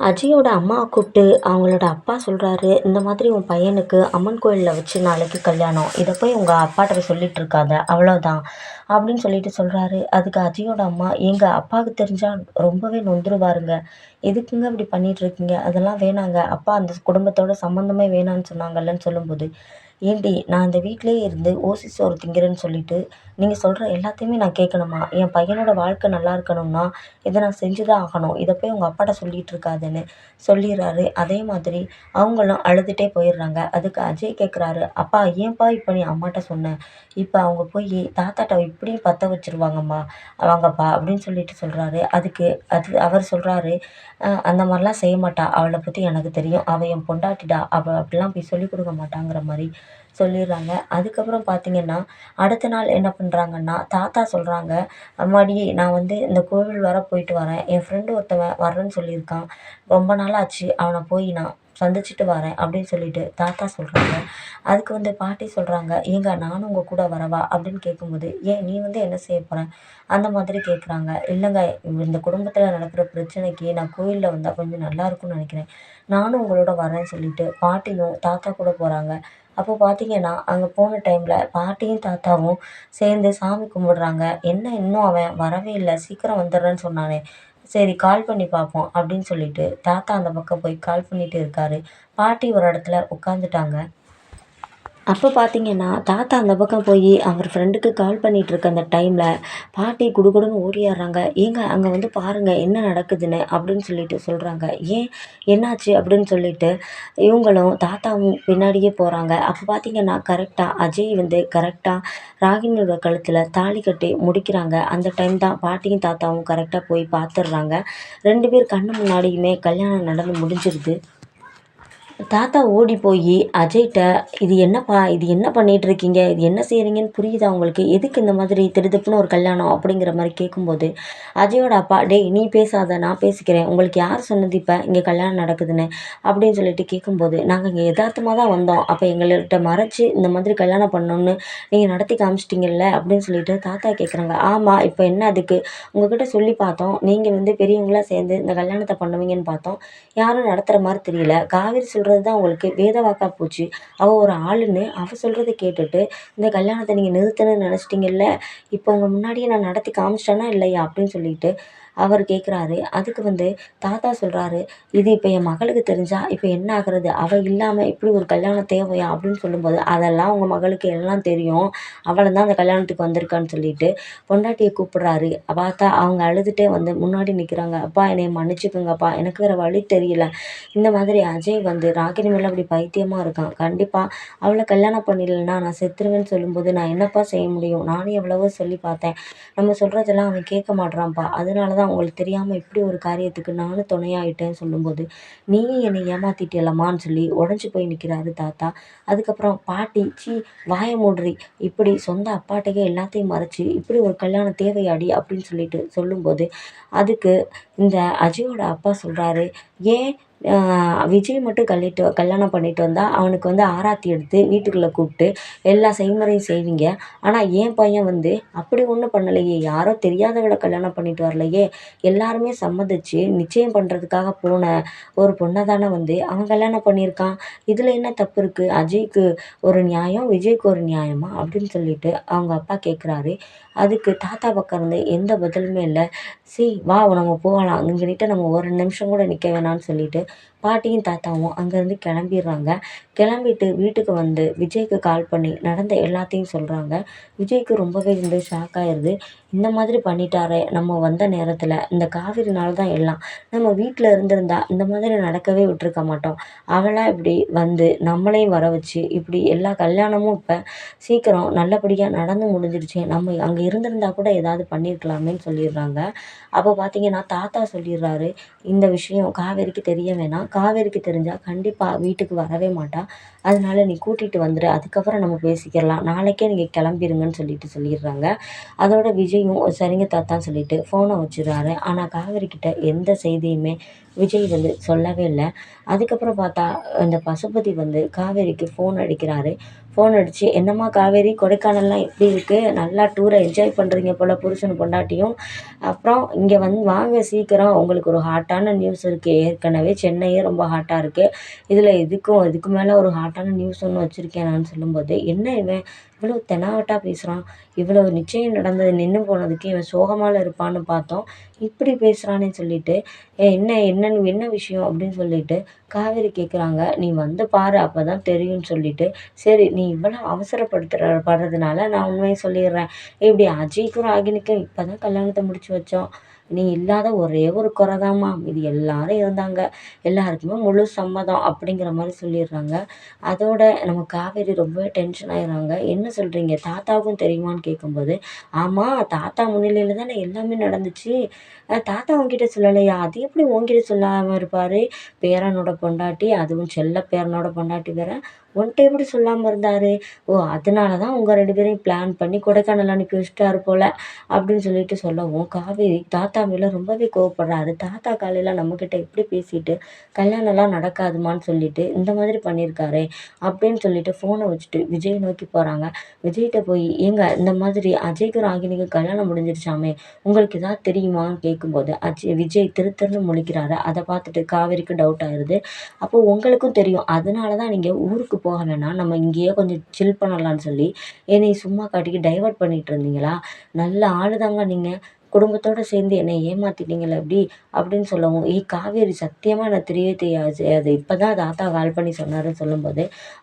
அஜயோட அம்மாவை கூப்பிட்டு அவங்களோட அப்பா சொல்கிறாரு இந்த மாதிரி உன் பையனுக்கு அம்மன் கோயிலில் வச்சு நாளைக்கு கல்யாணம். இதை போய் உங்கள் அப்பாட்ட போய் சொல்லிட்டு இருக்காத. அவ்வளோதான் அப்படின்னு சொல்லிட்டு சொல்கிறாரு அதுக்கு அஜயோட அம்மா எங்கள் அப்பாவுக்கு தெரிஞ்சால் ரொம்பவே நொந்துருவாருங்க எதுக்குங்க இப்படி பண்ணிகிட்டு இருக்கீங்க? அதெல்லாம் வேணாங்க. அப்பா அந்த குடும்பத்தோட சம்மந்தமே வேணான்னு சொன்னாங்கல்லன்னு சொல்லும்போது ஏண்டி நான் இந்த வீட்டிலேயே இருந்து ஓசி சோறு திங்கிறேன்னு சொல்லிட்டு நீங்கள் சொல்கிற எல்லாத்தையுமே நான் கேட்கணுமா? என் பையனோட வாழ்க்கை நல்லா இருக்கணும்னா இதை நான் செஞ்சு தான் ஆகணும். இதை போய் உங்கள் அப்பாட்ட சொல்லிட்டு இருக்காதுன்னு சொல்லிடுறாரு. அதே மாதிரி அவங்களும் அழுதுகிட்டே போயிடுறாங்க. அதுக்கு அஜய் கேட்குறாரு அப்பா ஏன்ப்பா இப்போ நீ அம்மாட்ட சொன்ன? இப்போ அவங்க போய் தாத்தாட்ட இப்படியும் பற்ற வச்சுருவாங்கம்மா? வாங்கப்பா அப்படின்னு சொல்லிட்டு சொல்கிறாரு அதுக்கு அது அவர் சொல்கிறாரு அந்த மாதிரிலாம் செய்ய மாட்டா. அவளை பற்றி எனக்கு தெரியும். அவள் என் பொண்டாட்டிடா. அவள் அப்படிலாம் போய் சொல்லிக் கொடுக்க மாட்டாங்கிற மாதிரி சொல்லிடுறாங்க. அதுக்கப்புறம் பார்த்தீங்கன்னா அடுத்த நாள் என்ன பண்ணுறாங்கன்னா தாத்தா சொல்கிறாங்க அம்மாடி நான் வந்து இந்த கோவில் வர போயிட்டு வரேன். என் ஃப்ரெண்டு ஒருத்தவன் வரேன்னு சொல்லியிருக்கான். ரொம்ப நாள் ஆச்சு. அவனை போய் நான் சந்திச்சுட்டு வரேன் அப்படின்னு சொல்லிட்டு தாத்தா சொல்கிறாங்க அதுக்கு வந்து பாட்டி சொல்கிறாங்க ஏங்க நானும் உங்கள் கூட வரவா? அப்படின்னு கேட்கும்போது ஏன் நீ வந்து என்ன செய்ய போகிற அந்த மாதிரி கேட்குறாங்க இல்லைங்க இந்த குடும்பத்தில் நடக்கிற பிரச்சனைக்கு நான் கோயிலில் வந்தால் கொஞ்சம் நல்லா இருக்கும்னு நினைக்கிறேன். நானும் உங்களோட வரேன்னு சொல்லிட்டு பாட்டியும் தாத்தா கூட போகிறாங்க அப்போ பார்த்தீங்கன்னா அங்கே போன டைமில் பாட்டியும் தாத்தாவும் சேர்ந்து சாமி கும்பிட்றாங்க. என்ன இன்னும் அவன் வரவே இல்லை சீக்கிரம் வந்துடுறேன்னு சொன்னானே. சரி கால் பண்ணி பார்ப்போம் அப்படின்னு சொல்லிட்டு தாத்தா அந்த பக்கம் போய் கால் பண்ணிட்டு இருக்காரு. பாட்டி ஒரு இடத்துல உட்காந்துட்டாங்க அப்போ பார்த்தீங்கன்னா தாத்தா அந்த பக்கம் போய் அவர் ஃப்ரெண்டுக்கு கால் பண்ணிகிட்ருக்க அந்த டைமில் பாட்டி குடுகுடுன்னு ஓடியாடுறாங்க. ஏங்க அங்கே வந்து பாருங்கள் என்ன நடக்குதுன்னு அப்படின்னு சொல்லிட்டு சொல்கிறாங்க ஏன் என்னாச்சு அப்படின்னு சொல்லிட்டு இவங்களும் தாத்தாவும் பின்னாடியே போகிறாங்க அப்போ பார்த்தீங்கன்னா கரெக்டாக அஜய் வந்து கரெக்டாக ராகினியோட கழுத்தில் தாலி கட்டி முடிக்கிறாங்க. அந்த டைம் தான் பாட்டியும் தாத்தாவும் கரெக்டாக போய் பார்த்துடுறாங்க ரெண்டு பேர் கண்ணு முன்னாடியுமே கல்யாணம் நடந்து முடிஞ்சிருது. தாத்தா ஓடி போய் அஜய்கிட்ட இது என்னப்பா இது என்ன பண்ணிகிட்டு இருக்கீங்க இது என்ன செய்கிறீங்கன்னு புரியுதா உங்களுக்கு? எதுக்கு இந்த மாதிரி திருதுப்புன்னு ஒரு கல்யாணம்? அப்படிங்கிற மாதிரி கேட்கும்போது அஜயோட அப்பா டேய் நீ பேசாத நான் பேசிக்கிறேன். உங்களுக்கு யார் சொன்னது இப்போ? இங்கே கல்யாணம் நடக்குதுன்னு. அப்படின்னு சொல்லிட்டு கேட்கும்போது நாங்கள் இங்கே யதார்த்தமாக தான் வந்தோம். அப்போ எங்கள்கிட்ட மறைச்சி இந்த மாதிரி கல்யாணம் பண்ணணும்னு நீங்கள் நடத்தி காமிச்சிட்டிங்கல்ல? அப்படின்னு சொல்லிட்டு தாத்தா கேட்குறாங்க ஆமாம் இப்போ என்ன அதுக்கு? உங்ககிட்ட சொல்லி பார்த்தோம். நீங்கள் வந்து பெரியவங்களாக சேர்ந்து இந்த கல்யாணத்தை பண்ணுவீங்கன்னு பார்த்தோம். யாரும் நடத்துகிற மாதிரி தெரியல. காவேரி சொல் சொல்கிறது தான் உங்களுக்கு வேத வாக்காக போச்சு. அவள் ஒரு ஆளுன்னு அவள் சொல்கிறத கேட்டுட்டு இந்த கல்யாணத்தை நீங்கள் நிறுத்தணும்னு நினச்சிட்டிங்கள்ல இப்போ உங்கள் முன்னாடியே நான் நடத்தி காமிச்சிட்டேனா இல்லையா? அப்படின்னு சொல்லிட்டு அவர் கேட்குறாரு அதுக்கு வந்து தாத்தா சொல்கிறாரு இது இப்போ என் மகளுக்கு தெரிஞ்சால் இப்போ என்ன ஆகிறது? அவள் இல்லாமல் இப்படி ஒரு கல்யாணம் தேவையா? அப்படின்னு சொல்லும்போது அதெல்லாம் உங்கள் மகளுக்கு எல்லாம் தெரியும். அவளை தான் அந்த கல்யாணத்துக்கு வந்திருக்கான்னு சொல்லிட்டு பொண்டாட்டியை கூப்பிட்றாரு. பார்த்தா அவங்க அழுதுகிட்டே வந்து முன்னாடி நிற்கிறாங்க அப்பா என்னை மன்னிச்சுக்கோங்கப்பா. எனக்கு வேறு வழி தெரியல. இந்த மாதிரி அஜய் வந்து ராகினி மேலே அப்படி பைத்தியமாக இருக்கான். கண்டிப்பாக அவளை கல்யாணம் பண்ணிடலன்னா நான் செத்துருவேன்னு சொல்லும்போது நான் என்னப்பா செய்ய முடியும்? நானும் எவ்வளவோ சொல்லி பார்த்தேன். நம்ம சொல்கிறதெல்லாம் அவன் கேட்க மாட்றான்ப்பா. அதனால தான் உங்களுக்கு தெரியாமல் இப்படி ஒரு காரியத்துக்கு நானும் துணையாயிட்டேன்னு சொல்லும்போது நீயும் என்னை ஏமாத்திட்டியலம்மான்னு சொல்லி உடஞ்சி போய் நிற்கிறாரு தாத்தா. அதுக்கப்புறம் பாட்டி சீ வாய மூடுறி. இப்படி சொந்த அப்பாட்டையே எல்லாத்தையும் மறைச்சி இப்படி ஒரு கல்யாணம் தேவையாடி அப்படின்னு சொல்லிட்டு சொல்லும்போது அதுக்கு இந்த அஜயோட அப்பா சொல்கிறாரு ஏன் விஜய் மட்டும் கல்லிட்டு கல்யாணம் பண்ணிட்டு வந்தால் அவனுக்கு வந்து ஆராத்தி எடுத்து வீட்டுக்குள்ளே கூப்பிட்டு எல்லா செய்முறையும் செய்வீங்க. ஆனால் என் பையன் வந்து அப்படி ஒன்றும் பண்ணலையே. யாரோ தெரியாதவளை கல்யாணம் பண்ணிட்டு வரலையே. எல்லாருமே சம்மதிச்சு நிச்சயம் பண்ணுறதுக்காக போன ஒரு பொண்ணை தானே வந்து அவன் கல்யாணம் பண்ணியிருக்கான். இதில் என்ன தப்பு இருக்குது அஜய்க்கு ஒரு நியாயம் விஜய்க்கு ஒரு நியாயமா? அப்படின்னு சொல்லிட்டு அவங்க அப்பா கேட்குறாரு அதுக்கு தாத்தா பக்கம் இருந்து எந்த பதிலுமே இல்லை. சரி வா நம்ம போகலாம். இங்கேனிட்ட நம்ம ஒரு நிமிஷம் கூட நிற்க வேணாம்னு சொல்லிட்டு பாட்டியும் தாத்தாவும் அங்கேருந்து கிளம்பிடுறாங்க. கிளம்பிட்டு வீட்டுக்கு வந்து விஜய்க்கு கால் பண்ணி நடந்த எல்லாத்தையும் சொல்கிறாங்க விஜய்க்கு ரொம்பவே வந்து ஷாக் ஆயிடுது இந்த மாதிரி பண்ணிட்டாரே நம்ம வந்த நேரத்தில். இந்த காவிரினால் தான் எல்லாம். நம்ம வீட்டில் இருந்திருந்தா இந்த மாதிரி நடக்கவே விட்டுருக்க மாட்டோம். அவளாக இப்படி வந்து நம்மளையும் வர வச்சு இப்படி எல்லா கல்யாணமும் இப்போ சீக்கிரம் நல்லபடியாக நடந்து முடிஞ்சிடுச்சு நம்ம அங்கே இருந்திருந்தா கூட ஏதாவது பண்ணியிருக்கலாமேன்னு சொல்லிடுறாங்க. அப்போ பார்த்தீங்கன்னா தாத்தா சொல்லிடுறாரு இந்த விஷயம் காவேரிக்கு தெரிய வேணாம். காவேரிக்கு தெரிஞ்சால் கண்டிப்பாக வீட்டுக்கு வரவே மாட்டான் அதனால நீ கூட்டிகிட்டு வந்துடு அதுக்கப்புறம் நம்ம பேசிக்கலாம். நாளைக்கே நீங்கள் கிளம்பிருங்கன்னு சொல்லிட்டு சொல்லிடுறாங்க. அதோட விஜய் சரிங்க தாத்தான்னு சொல்லிட்டு ஃபோனை வச்சிடுறாரு. ஆனால் காவேரி கிட்டே எந்த செய்தியுமே விஜய் வந்து சொல்லவே இல்லை. அதுக்கப்புறம் பார்த்தா அந்த பசுபதி வந்து காவேரிக்கு ஃபோன் அடிக்கிறாரு. ஃபோன் அடித்து என்னம்மா காவேரி கொடைக்கானல்லாம் எப்படி இருக்குது நல்லா டூரை என்ஜாய் பண்ணுறீங்க போல் புருஷன் பொண்டாட்டியும். அப்புறம் இங்கே வந்து வாங்க சீக்கிரம். உங்களுக்கு ஒரு ஹாட்டான நியூஸ் இருக்குது ஏற்கனவே சென்னையே ரொம்ப ஹாட்டாக இருக்குது இதில் இதுக்கும் இதுக்கு மேலே ஒரு ஹாட்டான நியூஸ் ஒன்று வச்சுருக்கேன் நான் சொல்லும்போது என்ன இவன்? இவ்வளோ தெனாவட்டாக பேசுகிறான் இவ்வளோ நிச்சயம் நடந்தது நின்று போனதுக்கு இவன் சோகமால இருப்பான்னு பார்த்தோம். இப்படி பேசுகிறானே சொல்லிட்டு ஏ என்ன என்னன்னு என்ன விஷயம்? அப்படின்னு சொல்லிட்டு காவேரி கேட்குறாங்க நீ வந்து பாரு அப்போ தான் தெரியும்னு சொல்லிட்டு சரி நீ இவ்வளோ அவசரப்படுத்துற படுறதுனால நான் உண்மையை சொல்லிடுறேன். இப்படி அஜய்க்கும் ராகினிக்கும் இப்போ தான் கல்யாணத்தை முடிச்சு வச்சோம். நீ இல்லாத ஒரே ஒரு குறை தாம்மா இது எல்லாரும் இருந்தாங்க. எல்லாருக்குமே முழு சம்மதம் அப்படிங்கிற மாதிரி சொல்லிடுறாங்க. அதோட நம்ம காவேரி ரொம்பவே டென்ஷன் ஆயிடுறாங்க. என்ன சொல்கிறீங்க தாத்தாவுக்கும் தெரியுமான்னு கேட்கும்போது ஆமாம் தாத்தா முன்னிலையில் தானே எல்லாமே நடந்துச்சு. தாத்தா உன்கிட்ட சொல்லலையா? அது எப்படி உன்கிட்ட சொல்லாமல் இருப்பார்? பேரனோட பொண்டாட்டி அதுவும் செல்ல பேரனோட பொண்டாட்டி வேற. உன்கிட்ட எப்படி சொல்லாமல் இருந்தார்? ஓ அதனால தான் உங்கள் ரெண்டு பேரையும் பிளான் பண்ணி கொடைக்கானல் அனுப்பி வச்சுட்டாரு போல் அப்படின்னு சொல்லிட்டு சொல்லவும் காவேரி தாத்தா மேலே ரொம்பவே கோவப்படுறாரு. தாத்தா காலையில் நம்மக்கிட்ட எப்படி பேசிட்டு கல்யாணம்லாம் நடக்காதுமான்னு சொல்லிட்டு இந்த மாதிரி பண்ணியிருக்காரே அப்படின்னு சொல்லிட்டு ஃபோனை வச்சுட்டு விஜய் நோக்கி போகிறாங்க விஜய்கிட்ட போய் ஏங்க இந்த மாதிரி அஜய்க்கு ராகினிக்கு கல்யாணம் முடிஞ்சிருச்சாமே? உங்களுக்கு ஏதாவது தெரியுமான்னு கேட்கும்போது அஜய் விஜய் திரு திருன்னு முழிக்கிறாரு. அதை பார்த்துட்டு காவேரிக்கு டவுட் ஆயிடுது அப்போ உங்களுக்கும் தெரியும். அதனால தான் நீங்கள் ஊருக்கு போக வேணாம். நம்ம இங்கேயே கொஞ்சம் சில் பண்ணலான்னு சொல்லி என்னை சும்மா காட்டிக்கு டைவர்ட் பண்ணிட்டு இருந்தீங்களா? நல்ல ஆளுதாங்க நீங்கள் குடும்பத்தோடு சேர்ந்து என்னை ஏமாத்திட்டீங்களே எப்படி அப்படின்னு சொல்லவும் ஏய் காவேரி சத்தியமாக நான் தெரியவே தெரியாது. அது இப்போ தான் தாத்தா கால் பண்ணி சொன்னாருன்னு சொல்லும்போது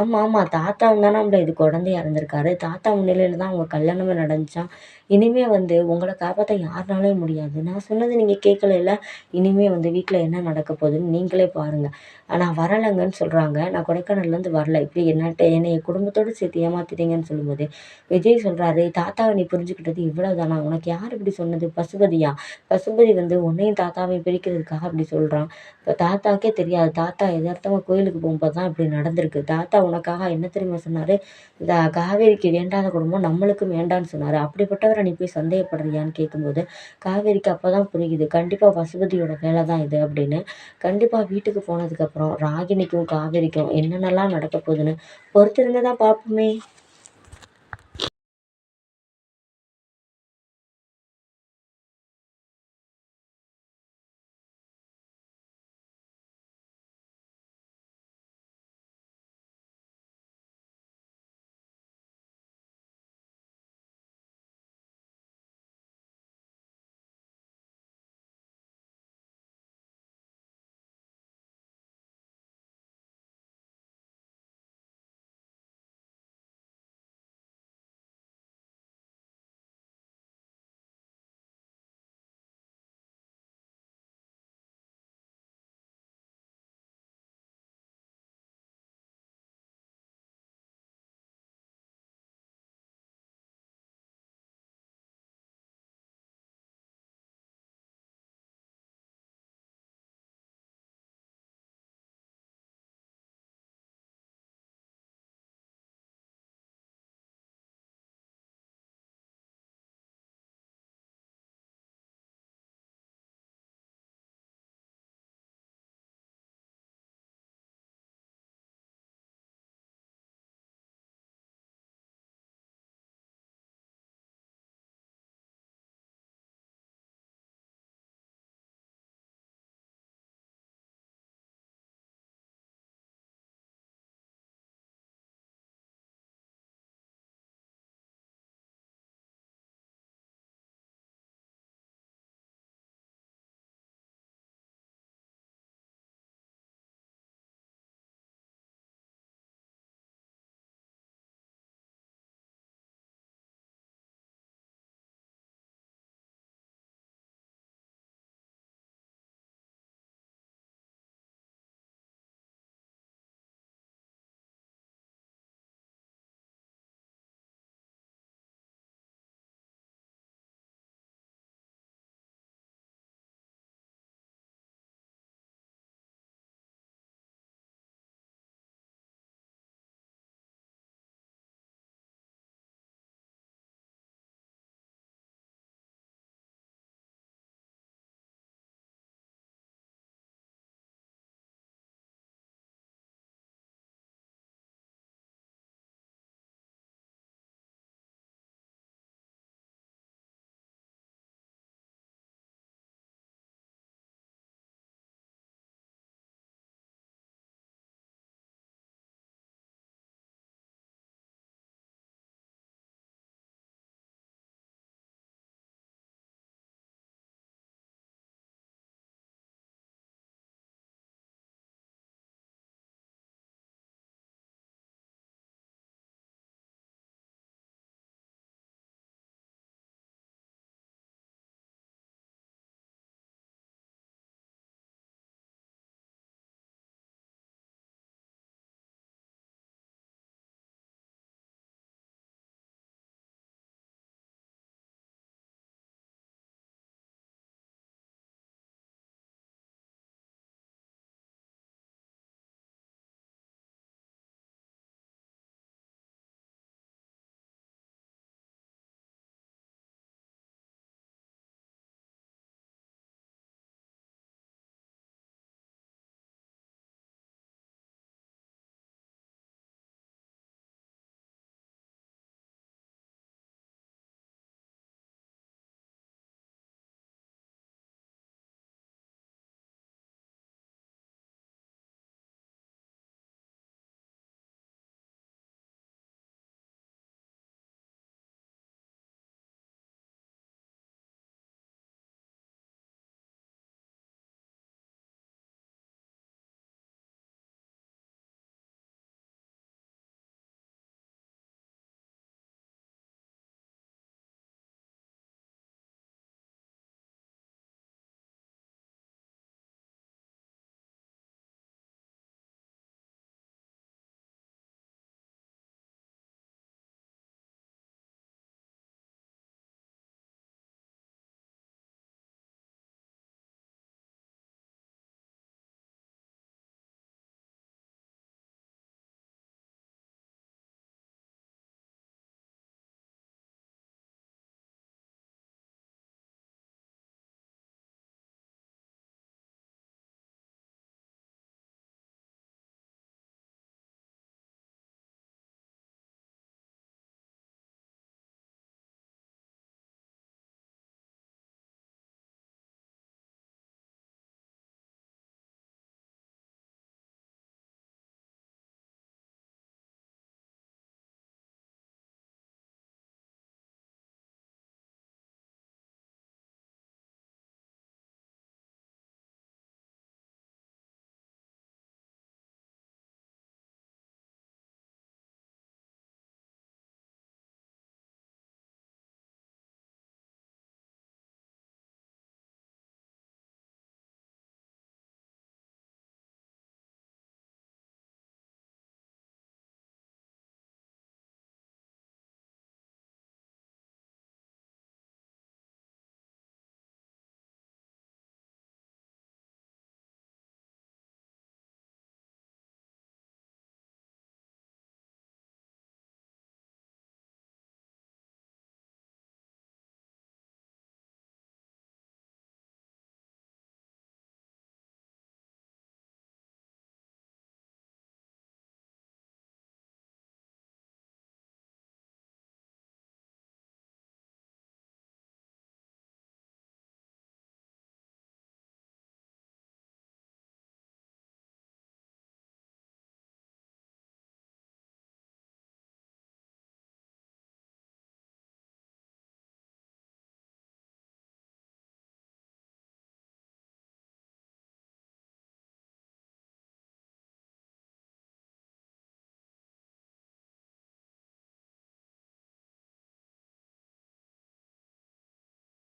ஆமாம் ஆமாம் தாத்தா தானே நம்மள இது குழந்தையா இருந்திருக்காரு. தாத்தா முன்னிலையில் தான் அவங்க கல்யாணமே நடந்துச்சான் இனிமே வந்து உங்களை காப்பாற்ற யாருனாலையும் முடியாது. நான் சொன்னது நீங்கள் கேட்கல இனிமே வந்து வீட்டில் என்ன நடக்க போகுதுன்னு நீங்களே பாருங்கள் நான் வரலைங்கன்னு சொல்கிறாங்க நான் கொடைக்கானல்லேருந்து வரல. இப்படி என்னட்ட என்னை குடும்பத்தோடு சேர்த்து ஏமாத்திட்டீங்கன்னு சொல்லும்போது விஜய் சொல்கிறாரு தாத்தாவை நீ புரிஞ்சுக்கிட்டது இவ்வளோதானா உனக்கு யார் இப்படி சொன்னது? பசுபதியா? பசுபதி வந்து உன்னையும் தாத்தாவையும் பிரிக்கிறதுக்காக அப்படி சொல்கிறான் இப்போ தாத்தாக்கே தெரியாது. தாத்தா எதார்த்தமாக கோயிலுக்கு போகும்போது தான் இப்படி நடந்திருக்கு. தாத்தா உனக்காக என்ன தெரியுமா சொன்னார்? இந்த காவேரிக்கு வேண்டாத குடும்பம் நம்மளுக்கும் வேண்டான்னு சொன்னார். அப்படிப்பட்டவரை நீ போய் சந்தேகப்படுறியான்னு கேட்கும்போது காவேரிக்கு அப்போ தான் புரியுது. கண்டிப்பாக பசுபதியோட வேலை தான் இது அப்படின்னு. கண்டிப்பாக வீட்டுக்கு போனதுக்கப்புறம் ராகினிக்கும் காவேரிக்கும் என்னென்னலாம் நடக்க போகுதுன்னு பொறுத்திருந்து தான் பார்ப்போமே.